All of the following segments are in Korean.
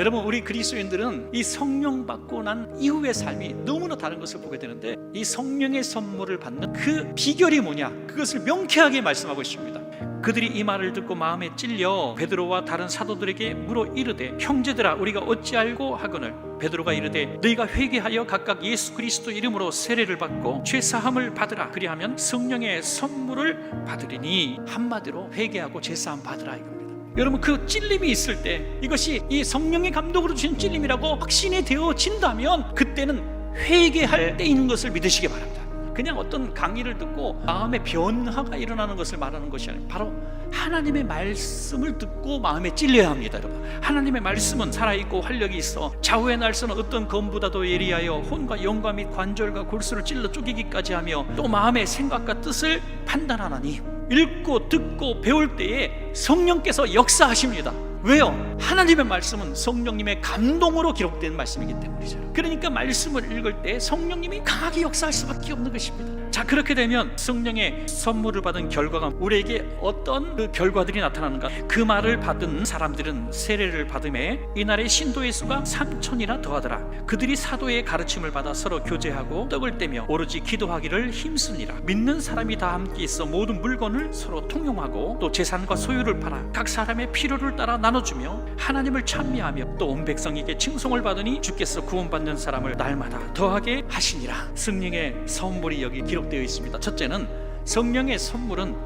여러분 우리 그리스도인들은 이 성령 받고 난 이후의 삶이 너무나 다른 것을 보게 되는데 이 성령의 선물을 받는 그 비결이 뭐냐 그것을 명쾌하게 말씀하고 있습니다. 그들이 이 말을 듣고 마음에 찔려 베드로와 다른 사도들에게 물어 이르되 형제들아 우리가 어찌 알고 하거늘 베드로가 이르되 너희가 회개하여 각각 예수 그리스도 이름으로 세례를 받고 죄 사함을 받으라 그리하면 성령의 선물을 받으리니 한마디로 회개하고 죄 사함 받으라 이겁니다. 여러분 그 찔림이 있을 때 이것이 이 성령의 감독으로 주신 찔림이라고 확신이 되어진다면 그때는 회개할 때인 것을 믿으시기 바랍니다. 그냥 어떤 강의를 듣고 마음의 변화가 일어나는 것을 말하는 것이 아니라 바로 하나님의 말씀을 듣고 마음에 찔려야 합니다, 여러분. 하나님의 말씀은 살아있고 활력이 있어 좌우의 날서는 어떤 검보다도 예리하여 혼과 영과 및 관절과 골수를 찔러 쪼개기까지 하며 또 마음의 생각과 뜻을 판단하나니 읽고 듣고 배울 때에 성령께서 역사하십니다. 왜요? 하나님의 말씀은 성령님의 감동으로 기록된 말씀이기 때문이죠. 그러니까 말씀을 읽을 때 성령님이 강하게 역사할 수밖에 없는 것입니다. 자, 그렇게 되면 성령의 선물을 받은 결과가 우리에게 어떤 그 결과들이 나타나는가? 그 말을 받은 사람들은 세례를 받음에 이날의 신도의 수가 3천이나 더하더라. 그들이 사도의 가르침을 받아 서로 교제하고 떡을 떼며 오로지 기도하기를 힘쓰니라. 믿는 사람이 다 함께 있어 모든 물건을 서로 통용하고 또 재산과 소유를 팔아 각 사람의 필요를 따라 나눠주며 하나님을 찬미하며 또 온 백성에게 칭송을 받으니 주께서 구원받는 사람을 날마다 더하게 하시니라. 성령의 선물이 여기 기록되어 있습니다. 첫째는 성령의 선물은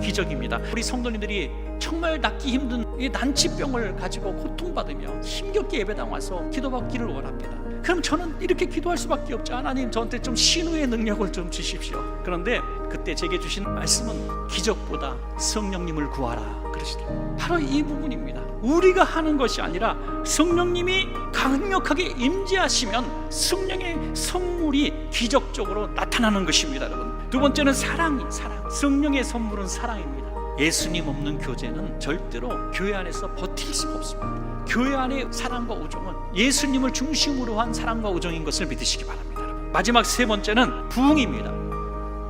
기적입니다. 우리 성도님들이 정말 낫기 힘든 이 난치병을 가지고 고통받으며 힘겹게 예배당 와서 기도받기를 원합니다. 그럼 저는 이렇게 기도할 수밖에 없죠. 하나님 저한테 좀 신우의 능력을 좀 주십시오. 그런데 그때 제게 주신 말씀은 기적보다 성령님을 구하라 그러시더라고요. 바로 이 부분입니다. 우리가 하는 것이 아니라 성령님이 강력하게 임재하시면 성령의 선물이 기적적으로 나타나는 것입니다, 여러분. 두 번째는 사랑이 사랑. 성령의 선물은 사랑입니다. 예수님 없는 교제는 절대로 교회 안에서 버틸 수가 없습니다. 교회 안의 사랑과 우정은 예수님을 중심으로 한 사랑과 우정인 것을 믿으시기 바랍니다. 마지막 세 번째는 부흥입니다.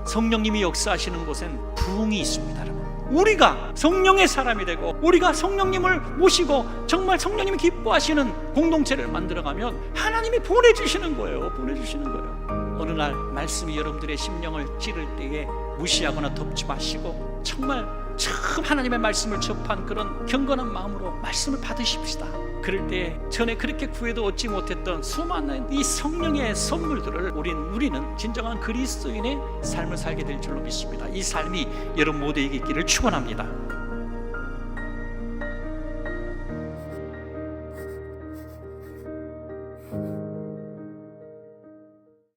성령님이 역사하시는 곳엔 부흥이 있습니다. 우리가 성령의 사람이 되고 우리가 성령님을 모시고 정말 성령님이 기뻐하시는 공동체를 만들어가면 하나님이 보내주시는 거예요. 보내주시는 거예요. 어느 날 말씀이 여러분들의 심령을 찌를 때에 무시하거나 덮지 마시고 정말 처음 하나님의 말씀을 접한 그런 경건한 마음으로 말씀을 받으십시다. 그럴 때 전에 그렇게 구해도 얻지 못했던 수많은 이 성령의 선물들을 우린 우리는 진정한 그리스도인의 삶을 살게 될 줄로 믿습니다. 이 삶이 여러분 모두에게 있기를 축원합니다.